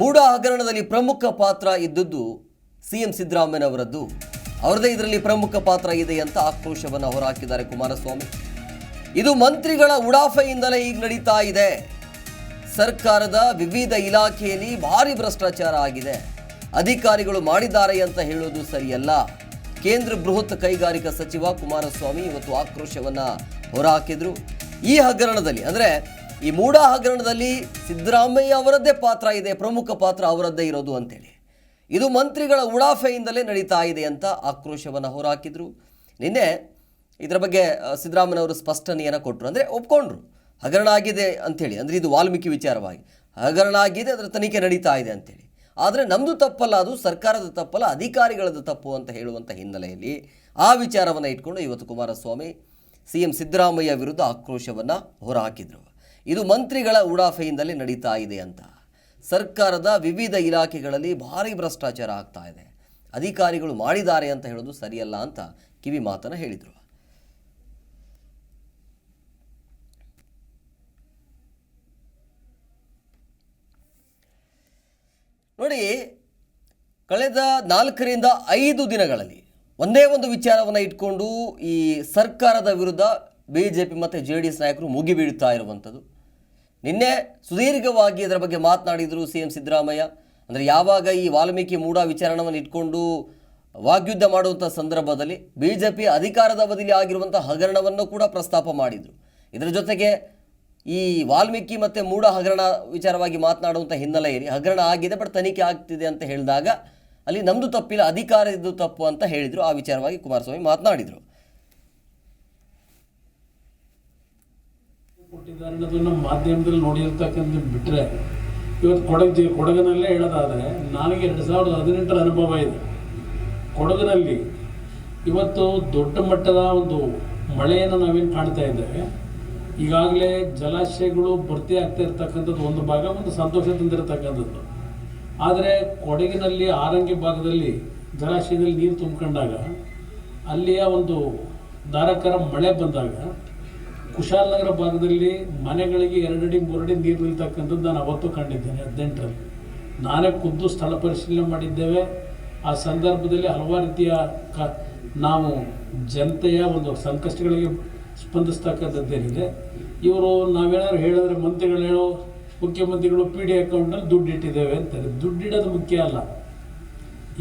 ಮೂಡ ಹಗರಣದಲ್ಲಿ ಪ್ರಮುಖ ಪಾತ್ರ ಇದ್ದದ್ದು ಸಿ ಎಂ ಸಿದ್ದರಾಮಯ್ಯನವರದ್ದು. ಅವರದೇ ಇದರಲ್ಲಿ ಪ್ರಮುಖ ಪಾತ್ರ ಇದೆ ಅಂತ ಆಕ್ರೋಶವನ್ನು ಹೊರಹಾಕಿದ್ದಾರೆ ಕುಮಾರಸ್ವಾಮಿ. ಇದು ಮಂತ್ರಿಗಳ ಉಡಾಫೆಯಿಂದಲೇ ಈಗ ನಡೀತಾ ಇದೆ. ಸರ್ಕಾರದ ವಿವಿಧ ಇಲಾಖೆಯಲ್ಲಿ ಭಾರಿ ಭ್ರಷ್ಟಾಚಾರ ಆಗಿದೆ. ಅಧಿಕಾರಿಗಳು ಮಾಡಿದ್ದಾರೆ ಅಂತ ಹೇಳೋದು ಸರಿಯಲ್ಲ. ಕೇಂದ್ರ ಬೃಹತ್ ಕೈಗಾರಿಕಾ ಸಚಿವ ಕುಮಾರಸ್ವಾಮಿ ಇವತ್ತು ಆಕ್ರೋಶವನ್ನು ಹೊರಹಾಕಿದ್ರು. ಈ ಹಗರಣದಲ್ಲಿ ಅಂದ್ರೆ ಈ ಮೂಢ ಹಗರಣದಲ್ಲಿ ಸಿದ್ದರಾಮಯ್ಯ ಅವರದ್ದೇ ಪಾತ್ರ ಇದೆ, ಪ್ರಮುಖ ಪಾತ್ರ ಅವರದ್ದೇ ಇರೋದು ಅಂತೇಳಿ. ಇದು ಮಂತ್ರಿಗಳ ಉಡಾಫೆಯಿಂದಲೇ ನಡೀತಾ ಇದೆ ಅಂತ ಆಕ್ರೋಶವನ್ನು ಹೊರಹಾಕಿದ್ರು. ನಿನ್ನೆ ಇದರ ಬಗ್ಗೆ ಸಿದ್ದರಾಮಯ್ಯವರು ಸ್ಪಷ್ಟನೆಯನ್ನು ಕೊಟ್ಟರು ಅಂದರೆ ಒಪ್ಕೊಂಡ್ರು. ಹಗರಣ ಆಗಿದೆ ಅಂಥೇಳಿ ಅಂದರೆ ಇದು ವಾಲ್ಮೀಕಿ ವಿಚಾರವಾಗಿ. ಹಗರಣ ಆಗಿದೆ ಅದರ ತನಿಖೆ ನಡೀತಾ ಇದೆ ಅಂತೇಳಿ. ಆದರೆ ನಮ್ಮದು ತಪ್ಪಲ್ಲ, ಅದು ಸರ್ಕಾರದ ತಪ್ಪಲ್ಲ, ಅಧಿಕಾರಿಗಳದ್ದು ತಪ್ಪು ಅಂತ ಹೇಳುವಂಥ ಹಿನ್ನೆಲೆಯಲ್ಲಿ ಆ ವಿಚಾರವನ್ನು ಇಟ್ಕೊಂಡು ಇವತ್ತು ಕುಮಾರಸ್ವಾಮಿ ಸಿ ಎಂ ಸಿದ್ದರಾಮಯ್ಯ ವಿರುದ್ಧ ಆಕ್ರೋಶವನ್ನು ಹೊರಹಾಕಿದರು. ಇದು ಮಂತ್ರಿಗಳ ಉಡಾಫೆಯಿಂದಲೇ ನಡೀತಾ ಇದೆ ಅಂತ. ಸರ್ಕಾರದ ವಿವಿಧ ಇಲಾಖೆಗಳಲ್ಲಿ ಭಾರಿ ಭ್ರಷ್ಟಾಚಾರ ಆಗ್ತಾ ಇದೆ. ಅಧಿಕಾರಿಗಳು ಮಾಡಿದ್ದಾರೆ ಅಂತ ಹೇಳೋದು ಸರಿಯಲ್ಲ ಅಂತ ಕಿವಿ ಮಾತನ್ನು ಹೇಳಿದರು. ನೋಡಿ, ಕಳೆದ ನಾಲ್ಕರಿಂದ ಐದು ದಿನಗಳಲ್ಲಿ ಒಂದೇ ಒಂದು ವಿಚಾರವನ್ನು ಇಟ್ಕೊಂಡು ಈ ಸರ್ಕಾರದ ವಿರುದ್ಧ ಬಿ ಜೆ ಪಿ ಮತ್ತು ಜೆ ಡಿ ಎಸ್ ನಾಯಕರು ಮುಗಿಬೀಳುತ್ತಾ ಇರುವಂಥದ್ದು. ನಿನ್ನೆ ಸುದೀರ್ಘವಾಗಿ ಅದರ ಬಗ್ಗೆ ಮಾತನಾಡಿದರು ಸಿ ಎಂ ಸಿದ್ದರಾಮಯ್ಯ. ಅಂದರೆ ಯಾವಾಗ ಈ ವಾಲ್ಮೀಕಿ ಮೂಢ ವಿಚಾರಣವನ್ನು ಇಟ್ಕೊಂಡು ವಾಗ್ಯುದ್ಧ ಮಾಡುವಂಥ ಸಂದರ್ಭದಲ್ಲಿ ಬಿ ಜೆ ಪಿ ಅಧಿಕಾರದ ಅವಧಿಯಲ್ಲಿ ಆಗಿರುವಂಥ ಹಗರಣವನ್ನು ಕೂಡ ಪ್ರಸ್ತಾಪ ಮಾಡಿದರು. ಇದರ ಜೊತೆಗೆ ಈ ವಾಲ್ಮೀಕಿ ಮತ್ತು ಮೂಢ ಹಗರಣ ವಿಚಾರವಾಗಿ ಮಾತನಾಡುವಂಥ ಹಿನ್ನೆಲೆಯಲ್ಲಿ ಹಗರಣ ಆಗಿದೆ, ಬಟ್ ತನಿಖೆ ಆಗ್ತಿದೆ ಅಂತ ಹೇಳಿದಾಗ ಅಲ್ಲಿ ನಮ್ಮದು ತಪ್ಪಿಲ್ಲ ಅಧಿಕಾರದ್ದು ತಪ್ಪು ಅಂತ ಹೇಳಿದರು. ಆ ವಿಚಾರವಾಗಿ ಕುಮಾರಸ್ವಾಮಿ ಮಾತನಾಡಿದರು. ಕೊಟ್ಟಿದ್ದಾರೆ ಅನ್ನೋದನ್ನ ಮಾಧ್ಯಮದಲ್ಲಿ ನೋಡಿರ್ತಕ್ಕಂಥ ಬಿಟ್ಟರೆ ಇವತ್ತು ಕೊಡಗು ಕೊಡಗಿನಲ್ಲೇ ಹೇಳೋದಾದರೆ, ನನಗೆ ಎರಡು ಸಾವಿರದ ಹದಿನೆಂಟರ ಅನುಭವ ಇದೆ. ಕೊಡಗಿನಲ್ಲಿ ಇವತ್ತು ದೊಡ್ಡ ಮಟ್ಟದ ಒಂದು ಮಳೆಯನ್ನು ನಾವೇನು ಕಾಣ್ತಾ ಇದ್ದೇವೆ, ಈಗಾಗಲೇ ಜಲಾಶಯಗಳು ಭರ್ತಿ ಆಗ್ತಾ ಇರ್ತಕ್ಕಂಥದ್ದು ಒಂದು ಭಾಗ, ಒಂದು ಸಂತೋಷ ತಂದಿರತಕ್ಕಂಥದ್ದು. ಆದರೆ ಕೊಡಗಿನಲ್ಲಿ ಆರಂಗಿ ಭಾಗದಲ್ಲಿ ಜಲಾಶಯದಲ್ಲಿ ನೀರು ತುಂಬಿಕೊಂಡಾಗ ಅಲ್ಲಿಯ ಒಂದು ಧಾರಾಕಾರ ಮಳೆ ಬಂದಾಗ ಕುಶಾಲನಗರ ಭಾಗದಲ್ಲಿ ಮನೆಗಳಿಗೆ ಎರಡಡಿ, ಮೂರಡಿ ನೀರು ನಿಲ್ತಕ್ಕಂಥದ್ದು ನಾನು ಅವತ್ತು ಕಂಡಿದ್ದೇನೆ ಹದಿನೆಂಟರಲ್ಲಿ. ನಾನೇ ಖುದ್ದು ಸ್ಥಳ ಪರಿಶೀಲನೆ ಮಾಡಿದ್ದೇವೆ. ಆ ಸಂದರ್ಭದಲ್ಲಿ ಹಲವಾರು ರೀತಿಯ ಕ, ನಾವು ಜನತೆಯ ಒಂದು ಸಂಕಷ್ಟಗಳಿಗೆ ಸ್ಪಂದಿಸ್ತಕ್ಕಂಥದ್ದೇನಿದೆ. ಇವರು ನಾವೇನಾದ್ರು ಹೇಳಿದ್ರೆ ಮಂತ್ರಿಗಳು ಹೇಳೋ, ಮುಖ್ಯಮಂತ್ರಿಗಳು ಪಿ ಡಿ ಅಕೌಂಟಲ್ಲಿ ದುಡ್ಡು ಇಟ್ಟಿದ್ದೇವೆ ಅಂತಾರೆ. ದುಡ್ಡಿಡೋದು ಮುಖ್ಯ ಅಲ್ಲ.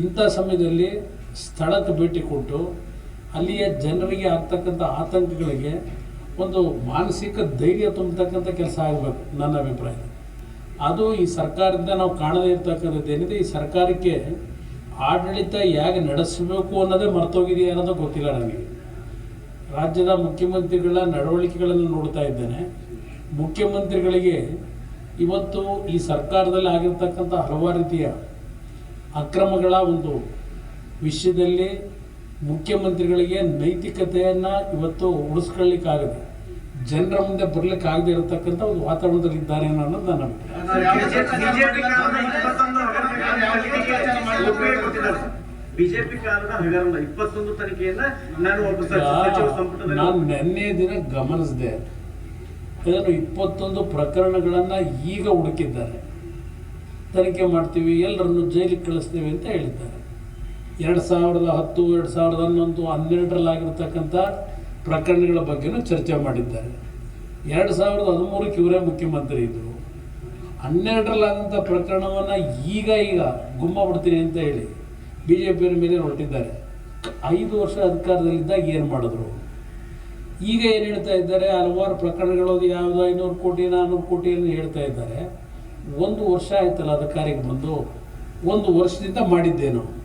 ಇಂಥ ಸಮಯದಲ್ಲಿ ಸ್ಥಳಕ್ಕೆ ಭೇಟಿ ಕೊಟ್ಟು ಅಲ್ಲಿಯ ಜನರಿಗೆ ಆಗ್ತಕ್ಕಂಥ ಆತಂಕಗಳಿಗೆ ಒಂದು ಮಾನಸಿಕ ಧೈರ್ಯ ತುಂಬತಕ್ಕಂಥ ಕೆಲಸ ಆಗಬೇಕು, ನನ್ನ ಅಭಿಪ್ರಾಯ. ಅದು ಈ ಸರ್ಕಾರದಿಂದ ನಾವು ಕಾಣದೇ ಇರ್ತಕ್ಕಂಥದ್ದು ಏನಿದೆ, ಈ ಸರ್ಕಾರಕ್ಕೆ ಆಡಳಿತ ಹೇಗೆ ನಡೆಸಬೇಕು ಅನ್ನೋದೇ ಮರ್ತೋಗಿದೆಯಾ ಅನ್ನೋದು ಗೊತ್ತಿಲ್ಲ ನನಗೆ. ರಾಜ್ಯದ ಮುಖ್ಯಮಂತ್ರಿಗಳ ನಡವಳಿಕೆಗಳನ್ನು ನೋಡ್ತಾ ಇದ್ದೇನೆ. ಮುಖ್ಯಮಂತ್ರಿಗಳಿಗೆ ಇವತ್ತು ಈ ಸರ್ಕಾರದಲ್ಲಿ ಆಗಿರ್ತಕ್ಕಂಥ ಹಲವಾರು ರೀತಿಯ ಅಕ್ರಮಗಳ ಒಂದು ವಿಷಯದಲ್ಲಿ ಮುಖ್ಯಮಂತ್ರಿಗಳಿಗೆ ನೈತಿಕತೆಯನ್ನು ಇವತ್ತು ಉಳಿಸ್ಕೊಳ್ಳಿಕ್ಕಾಗದೆ ಜನರ ಮುಂದೆ ಬರ್ಲಿಕ್ಕೆ ಆಗದೆ ಇರತಕ್ಕಂಥ ಒಂದು ವಾತಾವರಣದಲ್ಲಿ ಇದ್ದಾರೆ ಅನ್ನೋದು ನನ್ನ ಅಭಿಪ್ರಾಯ ಬಿಜೆಪಿ ಇಪ್ಪತ್ತೊಂದು ತನಿಖೆಯನ್ನ ನಾನು ಒಬ್ಬ ಸಚಿವ ಸಚಿವ ಸಂಪುಟದಲ್ಲಿ ನಾನು ನಿನ್ನೆ ದಿನ ಗಮನಿಸಿದೆ. ಅದನ್ನು ಇಪ್ಪತ್ತೊಂದು ಪ್ರಕರಣಗಳನ್ನು ಈಗ ಹುಡುಕಿದ್ದಾರೆ. ತನಿಖೆ ಮಾಡ್ತೀವಿ ಎಲ್ಲರನ್ನು ಜೈಲಿಗೆ ಕಳಿಸ್ತೀವಿ ಅಂತ ಹೇಳಿದ್ದಾರೆ. ಎರಡು ಸಾವಿರದ ಹತ್ತು, ಎರಡು ಸಾವಿರದ ಹನ್ನೊಂದು, ಹನ್ನೆರಡರಲ್ಲಾಗಿರ್ತಕ್ಕಂಥ ಪ್ರಕರಣಗಳ ಬಗ್ಗೆನೂ ಚರ್ಚೆ ಮಾಡಿದ್ದಾರೆ. ಎರಡು ಸಾವಿರದ ಹದಿಮೂರಕ್ಕೆ ಇವರೇ ಮುಖ್ಯಮಂತ್ರಿ ಇದ್ದರು ಹನ್ನೆರಡರಲ್ಲಾದಂಥ ಪ್ರಕರಣವನ್ನು ಈಗ ಈಗ ಗುಮ್ಮ ಬಿಡ್ತೀನಿ ಅಂತ ಹೇಳಿ ಬಿ ಜೆ ಪಿಯವರ ಮೇಲೆ ಹೊರಟಿದ್ದಾರೆ. ಐದು ವರ್ಷ ಅಧಿಕಾರದಲ್ಲಿದ್ದಾಗ ಏನು ಮಾಡಿದ್ರು? ಈಗ ಏನು ಹೇಳ್ತಾ ಇದ್ದಾರೆ? ಹಲವಾರು ಪ್ರಕರಣಗಳು ಯಾವುದು? ಐನೂರು ಕೋಟಿ ನಾನ್ನೂರು ಕೋಟಿ ಅಂತ ಹೇಳ್ತಾ ಇದ್ದಾರೆ. ಒಂದು ವರ್ಷ ಆಯ್ತಲ್ಲ ಅಧಿಕಾರಿಗೆ ಬಂದು? ಒಂದು ವರ್ಷದಿಂದ ಮಾಡಿದ್ದೇನು?